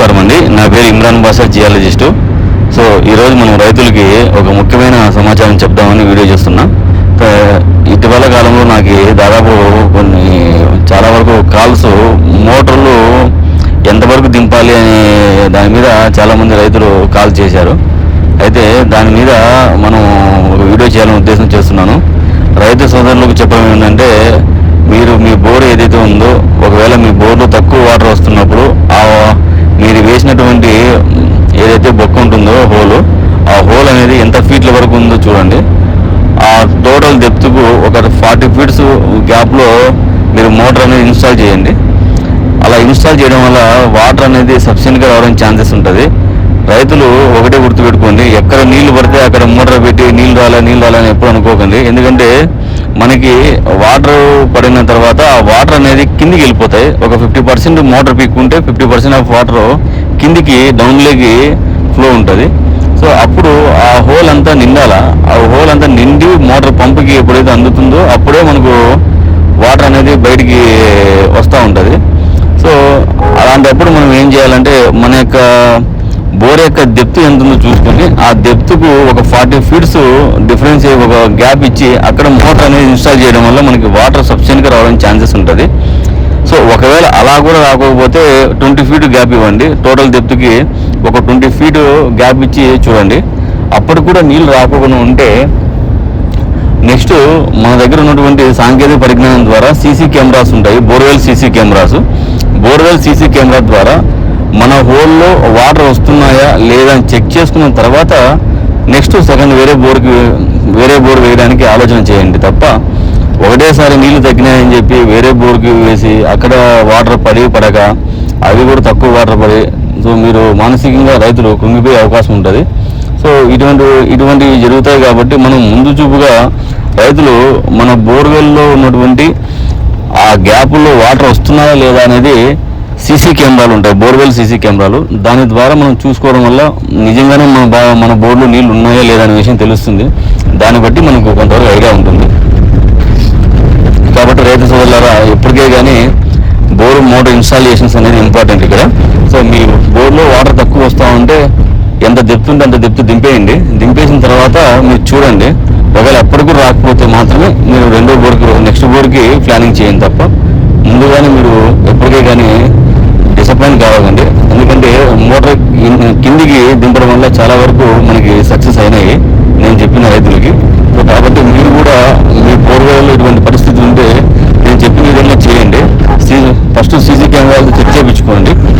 నమస్కారం అండి. నా పేరు ఇమ్రాన్ బాసర్ జియాలజిస్టు. సో ఈరోజు మనం రైతులకి ఒక ముఖ్యమైన సమాచారం చెప్దామని వీడియో చేస్తున్నా. ఇటీవల కాలంలో నాకు దాదాపు కొన్ని చాలా వరకు కాల్స్ మోటార్లు ఎంతవరకు దింపాలి అనే దాని మీద చాలామంది రైతులు కాల్ చేశారు. అయితే దాని మీద మనం ఒక వీడియో చేయాలని ఉద్దేశం చేస్తున్నాను. రైతు సోదరులకు చెప్పడం ఏంటంటే మీరు మీ బోర్ ఏదైతే ఉందో ఒకవేళ మీ బోర్లో తక్కువ వాటర్ వస్తున్నప్పుడు ఆ మీరు వేసినటువంటి ఏదైతే బొక్క ఉంటుందో హోల్ ఆ హోల్ అనేది ఎంత ఫీట్ల వరకు ఉందో చూడండి. ఆ టోటల్ డెప్త్కు ఒక ఫార్టీ ఫీట్స్ గ్యాప్లో మీరు మోటార్ అనేది ఇన్స్టాల్ చేయండి. అలా ఇన్స్టాల్ చేయడం వల్ల వాటర్ అనేది సఫిషియెంట్గా రావడానికి ఛాన్సెస్ ఉంటుంది. రైతులు ఒకటే గుర్తుపెట్టుకోండి ఎక్కడ నీళ్ళు పడితే అక్కడ మోటార్ పెట్టి నీళ్ళు రాలే నీళ్ళు రాలని ఎప్పుడు అనుకోకండి. ఎందుకంటే మనకి వాటర్ పడిన తర్వాత ఆ వాటర్ అనేది కిందికి వెళ్ళిపోతాయి. ఒక ఫిఫ్టీ పర్సెంట్ మోటార్ పీక్కుంటే ఫిఫ్టీ పర్సెంట్ ఆఫ్ వాటర్ కిందికి డౌన్లోకి ఫ్లో ఉంటుంది. సో అప్పుడు ఆ హోల్ అంతా నిండాలా? హోల్ అంతా నిండి మోటార్ పంపుకి ఎప్పుడైతే అందుతుందో అప్పుడే మనకు వాటర్ అనేది బయటికి వస్తూ ఉంటుంది. సో అలాంటప్పుడు మనం ఏం చేయాలంటే మన యొక్క బోర్ యొక్క డెప్త్ ఎంత ఉందో చూసుకొని ఆ డెప్త్కు ఒక ఫార్టీ ఫీట్స్ డిఫరెన్స్ ఒక గ్యాప్ ఇచ్చి అక్కడ మోటార్ అనేది ఇన్స్టాల్ చేయడం వల్ల మనకి వాటర్ సఫిషియెంట్గా రావడం ఛాన్సెస్ ఉంటుంది. సో ఒకవేళ అలా కూడా రాకపోతే ట్వంటీ ఫీట్ గ్యాప్ ఇవ్వండి. టోటల్ డెప్త్కి ఒక ట్వంటీ ఫీట్ గ్యాప్ ఇచ్చి చూడండి. అప్పుడు కూడా నీళ్ళు రాకుండా ఉంటే నెక్స్ట్ మన దగ్గర ఉన్నటువంటి సాంకేతిక పరిజ్ఞానం ద్వారా సీసీ కెమెరాస్ ఉంటాయి borewell CC cameras. Borewell CC camera ద్వారా మన హోల్లో వాటర్ వస్తున్నాయా లేదా అని చెక్ చేసుకున్న తర్వాత నెక్స్ట్ సెకండ్ వేరే బోర్కి వేరే బోర్ వేయడానికి ఆలోచన చేయండి తప్ప ఒకటేసారి నీళ్ళు తగ్గినాయని చెప్పి వేరే బోర్కి వేసి అక్కడ వాటర్ పడి పడక అవి కూడా తక్కువ వాటర్ పడి సో మీరు మానసికంగా రైతులు కుంగిపోయే అవకాశం ఉంటుంది. సో ఇటువంటి ఇటువంటివి జరుగుతాయి కాబట్టి మనం ముందు చూపుగా రైతులు మన బోర్వెల్లో ఉన్నటువంటి ఆ గ్యాపుల్లో వాటర్ వస్తున్నాయా లేదా అనేది సీసీ కెమెరాలు ఉంటాయి బోర్వెల్ సీసీ కెమెరాలు. దాని ద్వారా మనం చూసుకోవడం వల్ల నిజంగానే మన బా- మన బోర్లో నీళ్ళు ఉన్నాయా లేదా అనే విషయం తెలుస్తుంది. దాన్ని బట్టి మనకు కొంతవరకు ఐడియా ఉంటుంది. కాబట్టి రైతు సోదరులారా ఎప్పటికే కానీ బోర్ మోటార్ ఇన్స్టాలేషన్స్ అనేది ఇంపార్టెంట్ ఇక్కడ. సో మీ బోర్లో వాటర్ తక్కువ వస్తూ ఉంటే ఎంత అంత డెప్త్ దింపేయండి. దింపేసిన తర్వాత మీరు చూడండి. ఒకవేళ ఎప్పటికీ రాకపోతే మాత్రమే మీరు రెండో బోర్కి నెక్స్ట్ బోర్కి ప్లానింగ్ చేయండి తప్ప. ముందుగానే మీరు ఎప్పటికే కానీ డిసప్పాయింట్ కావాలండి. ఎందుకంటే మోటార్ కిందికి దింపడం వల్ల చాలా వరకు